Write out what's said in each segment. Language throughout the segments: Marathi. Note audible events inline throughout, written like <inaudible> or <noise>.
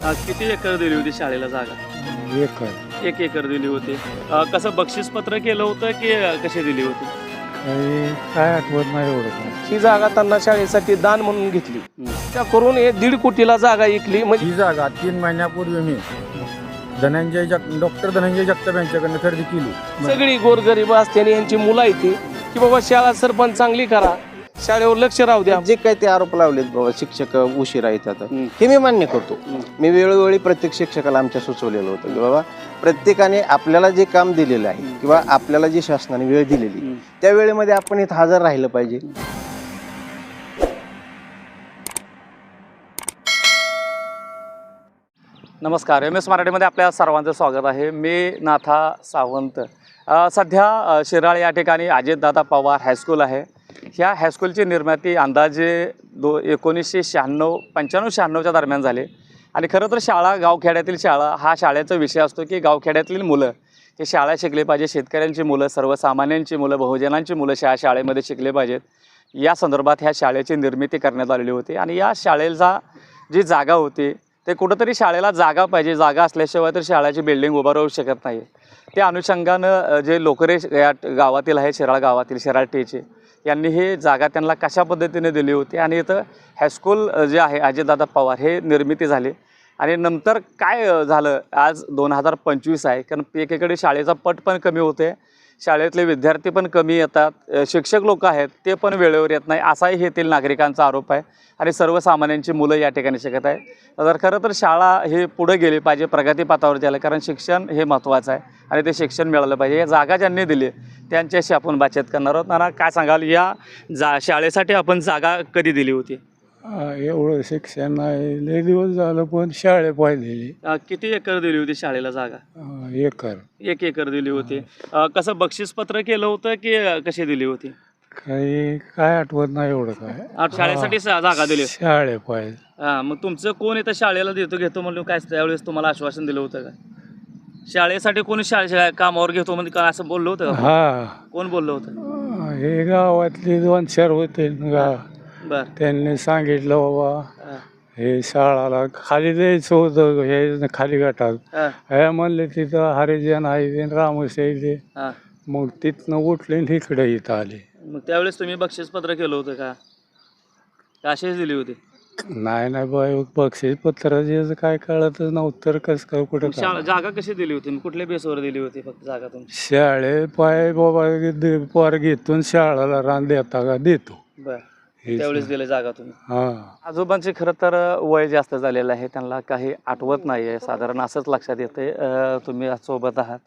अ, किती एकर दिली होती शाळेला जागा? एकर. एक एकर दिली होती. अ, कसं बक्षीसपत्र केलं होतं की अ, कशी दिली होती? काही काय आठवत नाही एवढं ही जागा त्यांना शाळेसाठी दान म्हणून घेतली. त्या करून हे दीड कोटीला जागा ऐकली म्हणजे ही जागा तीन महिन्यापूर्वी मी धनंजय जग डॉक्टर धनंजय जगताप यांच्याकडनं खरेदी केली. सगळी गोरगरीब असते यांची मुलं येते की बाबा शाळा सरपंच चांगली करा. शाळेवर लक्ष राहू द्या. जे काही ते आरोप लावलेत बाबा शिक्षक उशिरा येतात. हे मी मान्य करतो. मी वेळोवेळी प्रत्येक शिक्षकाला आमच्या सुचवलेलं होतं की बाबा प्रत्येकाने आपल्याला जे काम दिलेलं आहे किंवा आपल्याला जी शासनाने वेळ दिलेली. त्या वेळेमध्ये आपण इथं हजर राहिलं पाहिजे. नमस्कार. एम एस मराठीमध्ये आपल्या सर्वांचं स्वागत आहे. मी नाथा सावंत. सध्या शिराळ या ठिकाणी अजितदादा पवार हायस्कूल आहे. ह्या हायस्कूलची निर्माती अंदाजे दो एकोणीसशे शहाण्णव पंच्याण्णव शहाण्णवच्या दरम्यान झाले. आणि खरं तर शाळा गावखेड्यातील शाळा हा शाळेचा विषय असतो की गावखेड्यातील मुलं हे शाळा शिकले पाहिजे शेतकऱ्यांची मुलं सर्वसामान्यांची मुलं बहुजनांची मुलं शा शाळेमध्ये शिकले पाहिजेत. या संदर्भात ह्या शाळेची निर्मिती करण्यात आलेली होती. आणि या शाळेचा जी जागा होती ते कुठंतरी शाळेला जागा पाहिजे. जागा असल्याशिवाय तर शाळेची बिल्डिंग उभं राहू शकत नाही. त्या अनुषंगानं जे लोकरे या गावातील आहे शिराळ गावातील शिराळ टेचे यांनी ही जागा त्यांना कशा पद्धतीने दिली होती? आणि इथं हायस्कूल जे आहे अजितदादा पवार हे निर्मिती झाली. आणि नंतर काय झालं? आज दोन हजार पंचवीस आहे. कारण एकीकडे शाळेचा पट पण कमी होते शाळेतले विद्यार्थी पण कमी येतात. शिक्षक लोक आहेत ते पण वेळेवर येत नाही असाही येथील नागरिकांचा आरोप आहे आणि सर्वसामान्यांची मुलं या ठिकाणी शिकत आहे तर खरं तर शाळा हे पुढे गेली पाहिजे प्रगतीपथावर झालं कारण शिक्षण हे महत्त्वाचं आहे आणि ते शिक्षण मिळालं पाहिजे. या जागा ज्यांनी दिली त्यांच्याशी आपण बातचीत करणार आहोत. नाना काय सांगाल? या जा शाळेसाठी आपण जागा कधी दिली होती? एवढं शिक्षण नाही लय दिवस झालं पण शाळे पाहिलेली. अ, किती एकर दिली होती शाळेला जागा? एकर. एक एकर दिली होती. अ, कसं बक्षीसपत्र केलं होतं की अ, कशी दिली होती? काही काय आठवत नाही एवढं काय. शाळेसाठी सा- जागा दिली शाळे पाहिजे हा मग तुमचं कोण इथं शाळेला देतो घेतो म्हणलं काय त्यावेळेस तुम्हाला आश्वासन दिलं होतं का? शाळेसाठी कोणी शाळे शाळे कामावर घेतो म्हणजे काय असं बोललं होतं का? हा. कोण बोललं होतं? हे गावातले दोन चार होते न गाव. बर. त्यांनी सांगितलं बाबा हा. शाळाला खाली द्यायचं होतं हे खाली गटात. हा. म्हणले तिथं हरिजन आहे रामस हा. मग तिथनं उठले आणि इकडे इथं आले. मग त्यावेळेस तुम्ही बक्षीसपत्र केलं होतं का? का अशीच दिली होती? नाही नाही बाय बक्षीस पत्र जे काय कळतच नव्हतं तर कसं काय कुठं शाळा. जागा कशी दिली होती? कुठल्या बेसवर दिली होती फक्त जागा तुमची? शाळे पाय बाबा दे- पोर घेतून शाळेला रान देता का? देतो. बर. त्यावेळेस. दिली जागा तुम्ही. हा. आजोबांचे खरं तर वय जास्त झालेलं आहे त्यांना काही आठवत नाही आहे साधारण असंच लक्षात येते तुम्ही आज सोबत आहात.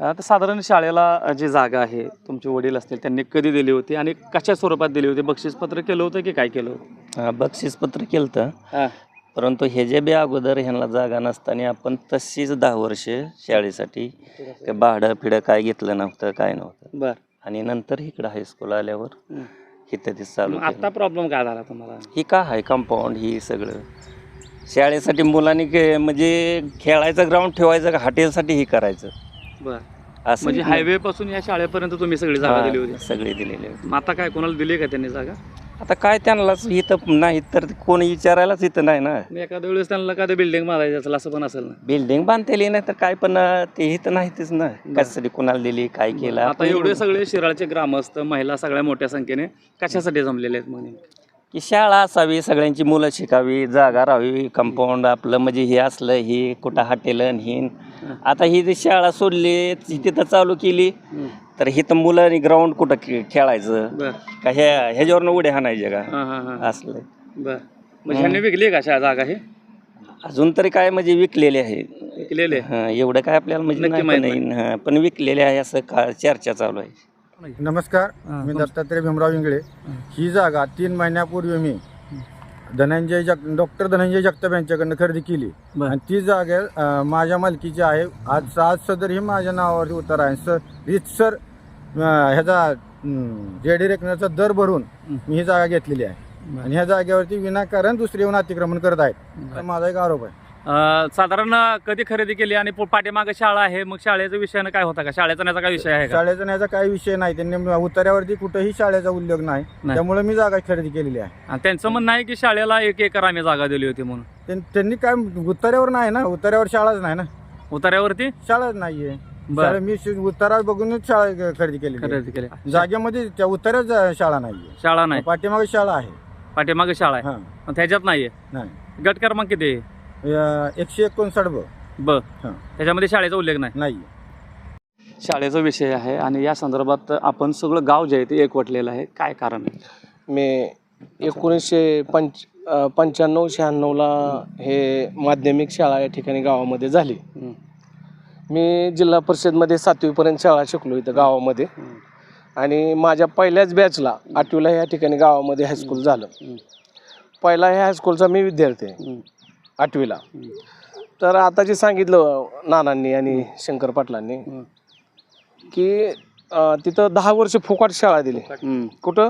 अ, तर साधारण शाळेला जी जागा आहे तुमचे वडील असतील त्यांनी कधी दिली होती आणि कशा स्वरूपात दिली होती? बक्षीसपत्र केलं होतं की काय केलं होतं? हा, बक्षीसपत्र केलं तर हा. परंतु हे जे बी अगोदर ह्यांना जागा नसताना आपण तशीच दहा वर्ष शाळेसाठी काय भाडं फिडं काय घेतलं नव्हतं काय नव्हतं. बर. आणि नंतर इकडं हायस्कूल आल्यावर. ते चालू आता केलं. प्रॉब्लेम काय झाला तुम्हाला? ही का आहे कंपाऊंड ही सगळं? शाळेसाठी मुलांनी के- म्हणजे खेळायचं ग्राउंड ठेवायचं का हॉटेलसाठी ही करायचं? बर. असं म्हणजे हायवे पासून या शाळेपर्यंत तुम्ही सगळी जागा दिली हा, होती? सगळी दिलेली होती. मग आता काय कोणाला दिली का त्यांनी जागा? आता काय त्यांनाच इथं नाही तर कोणी विचारायलाच इथं नाही ना. एखाद्या वेळेस त्यांना एखादं बिल्डिंग बांधायचं असेल असं पण असेल ना. बिल्डिंग बांधतेली नाही तर काय पण ते इथं नाहीतच ना. कशासाठी कुणाला दिली काय केलं? आता एवढे सगळे शिराळचे ग्रामस्थ महिला सगळ्या मोठ्या संख्येने कशासाठी जमलेले आहेत नेमके? की शाळा असावी सगळ्यांची मुलं शिकावी जागा राहावी कंपाऊंड आपलं म्हणजे हे असलं हे कुठं हॉटेल ही आता ही जी शाळा सोडली तिथं चालू केली. तर हिथं मुलांनी ग्राउंड कुठं खे- खेळायचं? बर. का ह्या ह्याच्यावरनं उड्या हाणायच्या का? हा हा हा. असलं बर. म्हणजे ह्यांनी विकली का शा जागा हे? अजून तरी काय म्हणजे विकलेले आहे. विकलेले? हं, एवढं काय आपल्याला म्हणजे नक्की नाही माहीत पण नाही. हं, पण विकलेले आहे असं का चर्चा चालू आहे. नमस्कार. मी दत्तात्रय भीमराव इंगळे. ही. जागा तीन महिन्यापूर्वी मी धनंजय जग डॉक्टर धनंजय जगताप यांच्याकडनं खरेदी केली. बरं. आणि ती जागा अं, माझ्या मालकीची आहे. आज आज सदर ही माझ्या नावावरती उतार आहे. सर रीतसर ह्याचा जे डी रेकनरचा दर भरून मी ही जागा घेतलेली आहे. आणि ह्या जागेवरती विनाकारण दुसरे येऊन अतिक्रमण करत आहेत. माझा एक आरोप आहे. साधारण कधी खरेदी केली आणि पाठीमागे शाळा आहे मग शाळेचा विषयानं काय होता का? शाळेचा त्याचा काय विषय आहे शाळेचा न्यायचा काही विषय नाही. त्यांनी उतार्यावरती कुठेही शाळेचा उल्लेख नाही. नाही. त्यामुळे मी जागा खरेदी केलेली आहे. आणि त्यांचं म्हणणं आहे की शाळेला एक एकर आम्ही जागा दिली होती म्हणून. त्यां- त्यांनी काय उतार्यावर नाही ना? उतार्यावर शाळाच नाही ना? उतार्यावरती? शाळाच नाहीये. बरं. शाळा- मी शि- उतारा बघूनच शाळा खरेदी आहे. खरेदी केली. जागेमध्ये त्या उतार्यात जा- शाळा नाहीये. शाळा नाही. पाठीमागे शाळा आहे. पाठीमागे शाळा आहे. हा. पण त्याच्यात नाहीये. नाही. गट क्रमांक किती आहे? एकशे एकोणसाठ ब. ब हा. त्याच्यामध्ये शाळेचा उल्लेख नाही. नाही शाळेचा विषय आहे आणि या संदर्भात आपण सगळं गाव जे आहे ते एकवटलेलं आहे. काय कारण आहे? मी एकोणीसशे पंच अं, पंच्याण्णव शहाण्णवला हे माध्यमिक शाळा या ठिकाणी गावामध्ये झाली. हं. मी जिल्हा परिषदमध्ये सातवीपर्यंत शाळा शिकलो इथं गावामध्ये. आणि माझ्या पहिल्याच बॅचला आठवीला या ठिकाणी गावामध्ये हायस्कूल झालं. पहिला ह्या हायस्कूलचा मी विद्यार्थी आहे. आठवीला. तर आता जे सांगितलं नानांनी आणि शंकर पाटलांनी. की तिथं दहा वर्ष फुकट शाळा दिली. कुठं.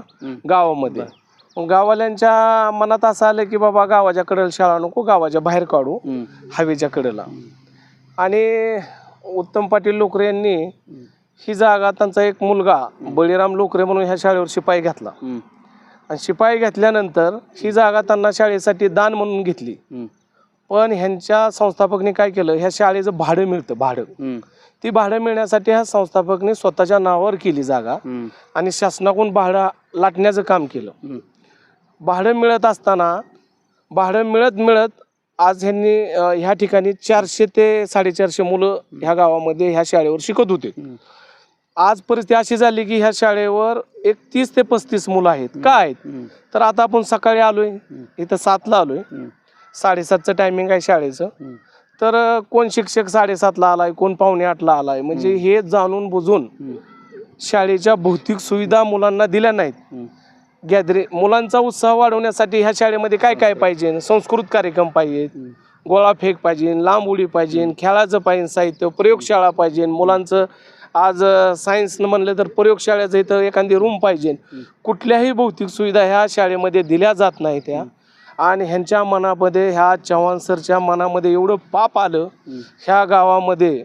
गावामध्ये. मग गावाल्यांच्या मनात असं आलं की बाबा गावाच्या कडेला शाळा नको गावाच्या बाहेर काढू. हवेच्या कडेला. आणि उत्तम पाटील लोकरे यांनी ही जागा त्यांचा एक मुलगा बळीराम लोकरे म्हणून ह्या शाळेवर शिपाई घेतला. आणि शिपाई घेतल्यानंतर ही जागा त्यांना शाळेसाठी दान म्हणून घेतली. पण ह्यांच्या संस्थापकने काय केलं ह्या शाळेचं भाडं मिळतं भाडं. ती भाडं मिळण्यासाठी ह्या संस्थापकने स्वतःच्या नावावर केली जागा. आणि शासनाकडून भाडं लाटण्याचं काम केलं. भाडं मिळत असताना भाडं मिळत मिळत आज ह्यांनी ह्या ठिकाणी चारशे ते साडेचारशे मुलं ह्या गावामध्ये ह्या शाळेवर शिकत होते. आज परिस्थिती अशी झाली की ह्या शाळेवर एक तीस ते पस्तीस मुलं आहेत. का आहेत. तर आता आपण सकाळी आलोय. इथं सातला आलोय. साडेसातचं टायमिंग आहे शाळेचं. तर कोण शिक्षक साडेसातला आलाय कोण पावणे आठला आलाय? म्हणजे हे जाणून बुजून. शाळेच्या भौतिक सुविधा मुलांना दिल्या नाहीत. गॅदरिंग मुलांचा उत्साह वाढवण्यासाठी ह्या शाळेमध्ये काय काय पाहिजे? संस्कृत कार्यक्रम पाहिजे गोळा फेक पाहिजे लांब उडी पाहिजे खेळाचं पाहिजे साहित्य प्रयोगशाळा पाहिजे मुलांचं आज सायन्स म्हणलं तर प्रयोगशाळेचं इथं एखादी रूम पाहिजे. कुठल्याही भौतिक सुविधा ह्या शाळेमध्ये दिल्या जात नाही त्या. आणि ह्यांच्या मनामध्ये ह्या चव्हाण सरच्या मनामध्ये एवढं पाप आलं ह्या गावामध्ये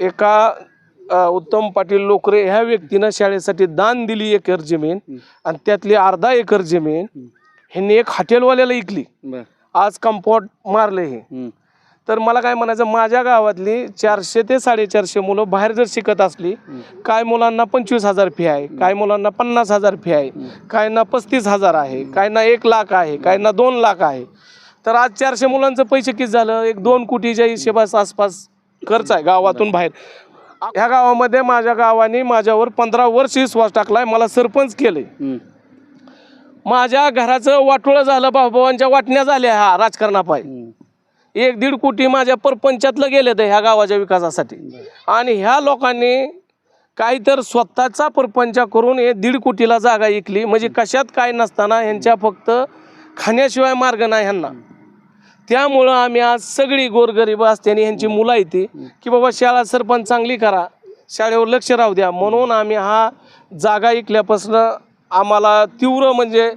एका उत्तम पाटील लोकरे ह्या व्यक्तीनं शाळेसाठी दान दिली एकर जमीन आणि त्यातली अर्धा एकर जमीन ह्यांनी एक हॉटेलवाल्याला इकली. आज कंपाऊंड मारले हे. तर मला काय म्हणायचं माझ्या गावातली चारशे ते साडेचारशे मुलं बाहेर जर शिकत असली काय मुलांना पंचवीस हजार फी आहे काय मुलांना पन्नास हजार फी आहे कायना पस्तीस हजार आहे कायना एक लाख आहे कायना दोन लाख आहे. तर आज चारशे मुलांचं पैसे किती झालं? एक दोन कोटीच्या हिशेबास आसपास खर्च आहे गावातून बाहेर. ह्या गावामध्ये माझ्या गावाने माझ्यावर पंधरा वर्ष विश्वास टाकलाय मला सरपंच केले. माझ्या घराचं वाटोळं झालं भाऊभावांच्या वाटण्या झाल्या ह्या राजकारणापाय. एक दीड कोटी माझ्या परपंचातलं गेले ते ह्या गावाच्या विकासासाठी. आणि ह्या लोकांनी काही तर स्वतःचा परपंच करून हे दीड कोटीला जागा ऐकली म्हणजे कशात काय नसताना ह्यांच्या फक्त खाण्याशिवाय मार्ग नाही ह्यांना. त्यामुळं आम्ही आज सगळी गोरगरीब असते ह्यांची मुलं येते की बाबा शाळा सरपंच चांगली करा शाळेवर लक्ष राहू द्या. म्हणून आम्ही हा जागा ऐकल्यापासून आम्हाला तीव्र म्हणजे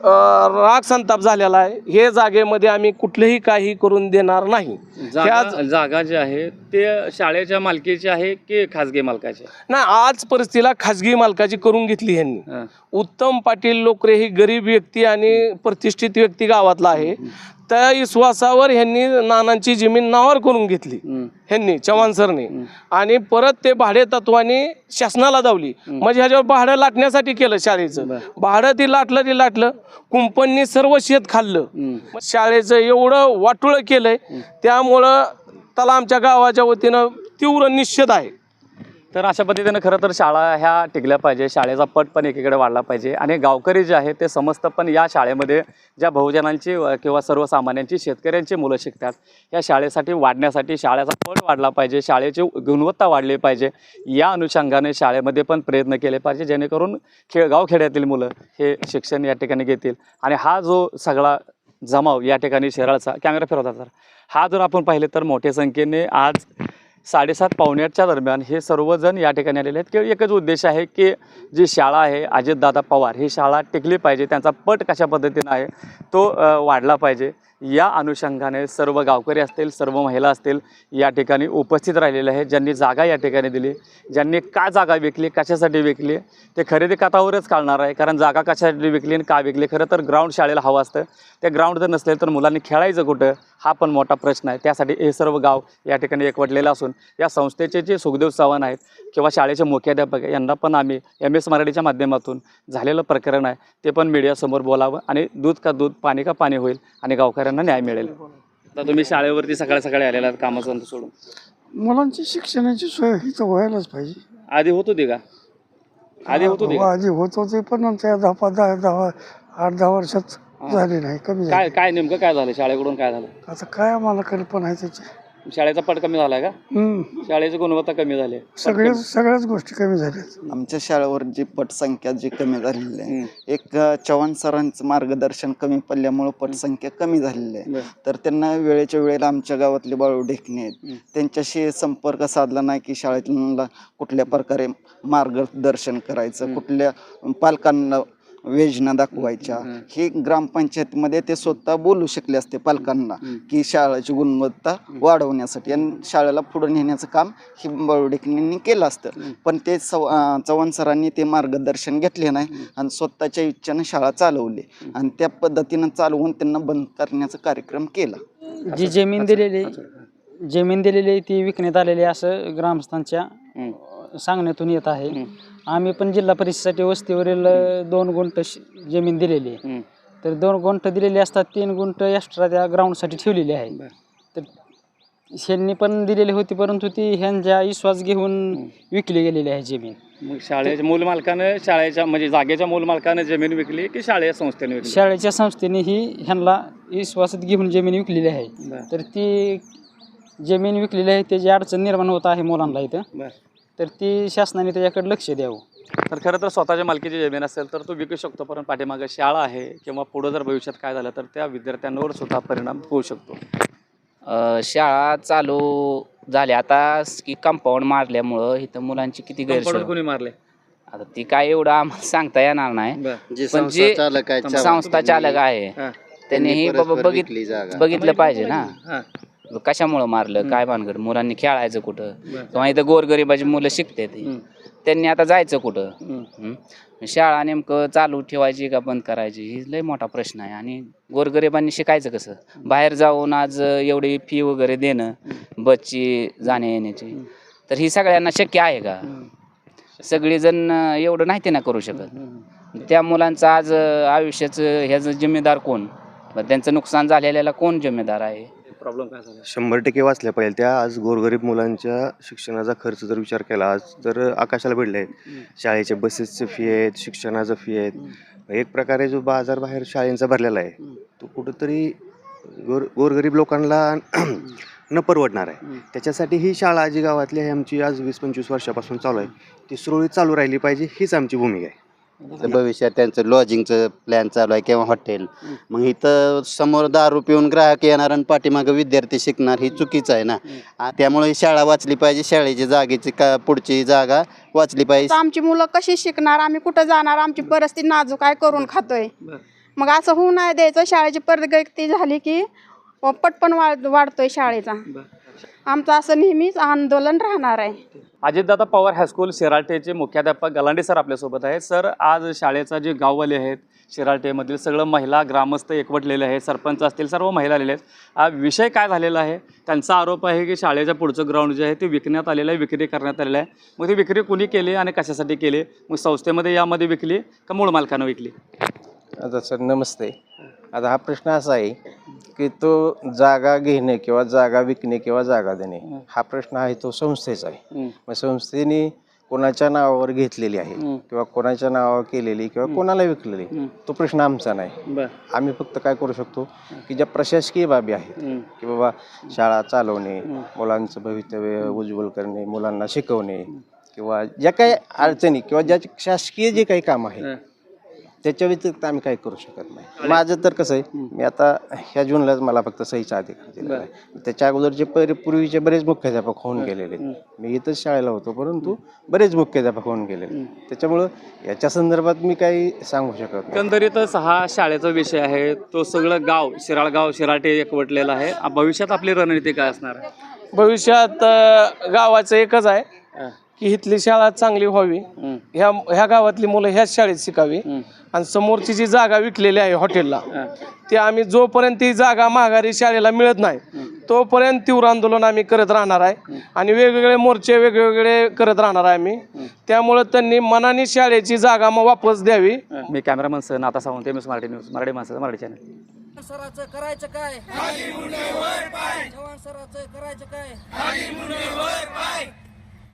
राग संताप झालेला आहे. हे जागेमध्ये आम्ही कुठलेही काही करून देणार नाही. जागा जागा जी आहे ते शाळेच्या मालकीची आहे की खाजगी मालकाची? नाही आज परिस्थितीला खाजगी मालकाची करून घेतली ह्यांनी. हं. उत्तम पाटील लोकरे ही गरीब व्यक्ती आणि प्रतिष्ठित व्यक्ती गावातला आहे. त्या विश्वासावर ह्यांनी नानांची जमीन नावावर करून घेतली. ह्यांनी चव्हाण सरने. आणि परत ते भाडे तत्वाने शासनाला दावली म्हणजे ह्याच्यावर भाडं लाटण्यासाठी केलं शाळेचं. भाडं ती लाटलं ते लाटलं. कुंपणनी सर्व शेत खाल्लं. शाळेचं एवढं वाटुळं केलंय. त्यामुळं त्याला आमच्या गावाच्या वतीनं तीव्र निषेध आहे. तर अशा पद्धतीनं खरं तर शाळा ह्या टिकल्या पाहिजे. शाळेचा पट पण एकीकडे वाढला पाहिजे. आणि गावकरी जे आहे ते समजतं पण या शाळेमध्ये ज्या बहुजनांची किंवा सर्वसामान्यांची शेतकऱ्यांची मुलं शिकतात या शाळेसाठी वाढण्यासाठी शाळेचा पट वाढला पाहिजे. शाळेची गुणवत्ता वाढली पाहिजे. या अनुषंगाने शाळेमध्ये पण प्रयत्न केले पाहिजे. जेणेकरून खेळ गावखेड्यातील मुलं हे शिक्षण या ठिकाणी घेतील. आणि हा जो सगळा जमाव या ठिकाणी शहराचा कॅमेरा फिरवता तर हा जर आपण पाहिले तर मोठ्या संख्येने आज साडेसात पावणे आठच्या दरम्यान हे सर्वजण या ठिकाणी आलेले आहेत. की एकच उद्देश आहे की जी शाळा आहे अजितदादा पवार ही शाळा टिकली पाहिजे त्यांचा पट कशा पद्धतीनं आहे तो वाढला पाहिजे. या अनुषंगाने सर्व गावकरी असतील सर्व महिला असतील या ठिकाणी उपस्थित राहिलेले आहेत. ज्यांनी जागा या ठिकाणी दिली ज्यांनी का जागा विकली कशासाठी विकली ते खरेदी कातावरच कळणार आहे. कारण जागा कशासाठी विकली आणि का विकली? खरं तर ग्राउंड शाळेला हवं असतं. ते ग्राउंड जर नसले तर मुलांनी खेळायचं कुठं? हा पण मोठा प्रश्न आहे. त्यासाठी हे सर्व गाव या ठिकाणी एकवटलेलं असून या संस्थेचे जे सुखदेव चव्हाण आहेत किंवा शाळेचे मुख्याध्यापक यांना पण आम्ही एम एस मराठीच्या माध्यमातून झालेलं प्रकरण आहे. ते पण मीडियासमोर बोलावं आणि दूध का दूध पाणी का पाणी होईल आणि गावकऱ्यांना न्याय मिळेल. तर तुम्ही शाळेवरती सकाळी सकाळी आलेला कामाचं सोडून. मुलांची शिक्षणाची सोय ही तर व्हायलाच पाहिजे. आधी होत होती का? आधी होत होती का? आधी होत होती पण नंतर दहा पाच दहा दहा आठ दहा वर्षात झाली नाही कमी झाली काय काय नेमकं काय झालं शाळेकडून काय झालं आता काय आम्हाला कल्पना आहे त्याची शाळेचा पट कमी झालाय का हम्म. शाळेची गुणवत्ता कमी झाली आहे. सगळ्याच सगळ्याच गोष्टी कमी झाल्या आमच्या शाळेवर जी पटसंख्या जी कमी झालेली आहे हम्म. एक अ, चव्हाण सरांचं मार्गदर्शन कमी पडल्यामुळं पटसंख्या कमी झालेली आहे बरं. तर त्यांना वेळेच्या वेळेला आमच्या गावातले बाळू ढेकणे आहेत. त्यांच्याशी संपर्क साधला नाही की शाळेतला कुठल्या प्रकारे मार्गदर्शन करायचं. कुठल्या पालकांना योजना दाखवायच्या. हे ग्रामपंचायतीमध्ये ते स्वतः बोलू शकले असते पालकांना. की शाळेची गुणवत्ता वाढवण्यासाठी आणि शाळेला पुढे नेण्याचं काम ही बाळू ढेकणेंनी केलं असतं. पण ते चव अं, चव्हाण सरांनी ते मार्गदर्शन घेतले नाही आणि स्वतःच्या इच्छेनं शाळा चालवली आणि त्या पद्धतीनं चालवून त्यांना बंद करण्याचा कार्यक्रम केला जी जमीन दिलेली जमीन दिलेली आहे ती विकण्यात आलेली आहे असं ग्रामस्थांच्या. सांगण्यातून येत आहे. आम्ही पण जिल्हा परिषदेसाठी वस्तीवरील दोन गुंठ श- जमीन दिलेली आहे हम्म. तर दोन गुंठ दिलेली असतात तीन गुंठ एक्स्ट्रा त्या ग्राउंडसाठी ठेवलेली आहे बरं. तर ह्यांनी पण दिलेली होती परंतु ती ह्यांच्या विश्वास घेऊन विकली गेलेली आहे जमीन मग शाळेच्या मूल मालकानं शाळेच्या म्हणजे जागेच्या मूल मालकानं जमीन विकली की शाळेच्या संस्थेने विकली शाळेच्या संस्थेने ही ह्यांना विश्वासात घेऊन जमीन विकलेली आहे बरं. तर ती जमीन विकलेली आहे त्याची अडचण निर्माण होत आहे मुलांना इथं बरं. तर ती शासनाने त्याच्याकडे लक्ष द्यावं. तर खरं तर स्वतःच्या मालकीची जमीन असेल तर तो विकू शकतो पण पाठीमागं शाळा आहे किंवा पुढं जर भविष्यात काय झालं तर त्या विद्यार्थ्यांवर सुद्धा परिणाम होऊ शकतो. शाळा चालू झाली. आता की कंपाऊंड मारल्यामुळं इथं मुलांची किती गैरसोय. कोणी मारले आता ती काय एवढं आम्हाला सांगता येणार नाही. पण जे संस्था चालक आहे. त्यांनी ही बाबा परस्पर बघित विकली जागा. बघितलं पाहिजे ना. कशामुळं मारलं काय भानगड? मुलांनी खेळायचं कुठं. किंवा इथं गोरगरिबाची मुलं शिकते हम्म. त्यांनी आता जायचं कुठं. हं? शाळा नेमकं चालू ठेवायची का बंद करायची? ही लय मोठा प्रश्न आहे. आणि गोरगरिबांनी शिकायचं कसं? बाहेर जाऊन आज एवढी फी वगैरे देणं बसची जाण्या येण्याची तर ही सगळ्यांना शक्य आहे का? सगळेजण एवढं नाही ते ना करू शकत. त्या मुलांचं आज आयुष्याचं ह्याचं जिम्मेदार कोण? त्यांचं नुकसान झालेल्याला कोण जिम्मेदार आहे? प्रॉब्लेम काय झाला? शंभर टक्के वाचल्या पाहिजे. त्या आज गोरगरीब मुलांच्या शिक्षणाचा खर्च जर विचार केला आज तर आकाशाला भिडले आहेत शाळेचे बसेसचे फी आहेत शिक्षणाचं फी आहेत. एक प्रकारे जो बाजार बाहेर शाळेंचा भरलेला आहे तो कुठंतरी गोर गोरगरीब लोकांना <clears throat> न परवडणार आहे. त्याच्यासाठी ही शाळा जी गावातली आहे आमची आज वीस पंचवीस वर्षापासून चालू आहे. ती सुरळीत चालू राहिली पाहिजे हीच आमची भूमिका आहे. तर भविष्यात त्यांचं लॉजिंगचं प्लॅन चालू आहे किंवा हॉटेल मग इथं समोर दारू पिऊन ग्राहक येणार आणि पाठीमागं विद्यार्थी शिकणार ही चुकीचं आहे ना. आ- त्यामुळे ही शाळा वाचली पाहिजे शाळेची जागेची का पुढची जागा वाचली पाहिजे. आमची मुलं कशी शिकणार आम्ही कुठं जाणार आमची परिस्थिती नाजूक आहे करून खातोय. मग असं होऊ नाही द्यायचं शाळेची प्रगती झाली की पटपण वाढ वाढतोय शाळेचा. आमचं असं नेहमीच आंदोलन राहणार आहे. अजितदादा पवार हायस्कूल शिराटेचे मुख्याध्यापक गलांडे सर आपल्यासोबत आहेत. सर आज शाळेचा जे गाववाले आहेत शिराटेमधील सगळं महिला ग्रामस्थ एकवटलेले आहेत सरपंच असतील सर्व महिला आलेले आहेत. हा विषय काय झालेला आहे? त्यांचा आरोप आहे की शाळेच्या पुढचं ग्राउंड जे आहे ते विकण्यात आलेलं आहे विक्री करण्यात आलेलं आहे. मग ती विक्री कुणी केली आणि कशासाठी केली? मग संस्थेमध्ये यामध्ये विकली का मूळ मालकानं विकली? आता सर नमस्ते. आता हा प्रश्न असा आहे की तो जागा घेणे किंवा जागा विकणे किंवा जागा देणे हा. प्रश्न आहे तो संस्थेचा आहे. मग संस्थेने कोणाच्या नावावर घेतलेली आहे किंवा कोणाच्या नावावर केलेली किंवा कोणाला विकलेली तो प्रश्न आमचा नाही. आम्ही फक्त काय करू शकतो की ज्या प्रशासकीय बाबी आहेत की बाबा शाळा चालवणे मुलांचं भवितव्य उज्ज्वल करणे मुलांना शिकवणे किंवा ज्या काही अडचणी किंवा ज्या शासकीय जे काही काम आहे त्याच्या व्यतिरिक्त आम्ही काही करू शकत नाही. माझं तर कसं आहे मी आता ह्या जूनलाच मला फक्त सहीचा अधिकार दिलेला आहे. त्याच्या अगोदरचे पहिले पूर्वीचे बरेच मुख्याध्यापक होऊन गेलेले. मी इथंच शाळेला होतो परंतु बरेच मुख्याध्यापक होऊन गेलेले. त्याच्यामुळं याच्या संदर्भात मी काही सांगू शकत नाही. एकंदरीतच हा शाळेचा विषय आहे. तो सगळं गाव शिराळ गाव शिराटे एकवटलेलं आहे. भविष्यात आपली रणनीती काय असणार आहे? भविष्यात गावाचं एकच आहे की इथली शाळा चांगली व्हावी. ह्या ह्या गावातली मुलं ह्याच शाळेत शिकावी. आणि समोरची जी जागा विकलेली आहे हॉटेलला ती आम्ही जोपर्यंत ती जागा माघारी शाळेला मिळत नाही तोपर्यंत तीव्र आंदोलन आम्ही करत राहणार आहे. आणि वेगवेगळे मोर्चे वेगवेगळे करत राहणार आहे आम्ही. त्यामुळं त्यांनी मनाने शाळेची जागा मग वापस द्यावी. मी कॅमेरामन सह Natha Sawant M S Marathi news Marathi माणसाचं मराठी चॅनल सराचं करायचं काय? सराचं करायचं काय?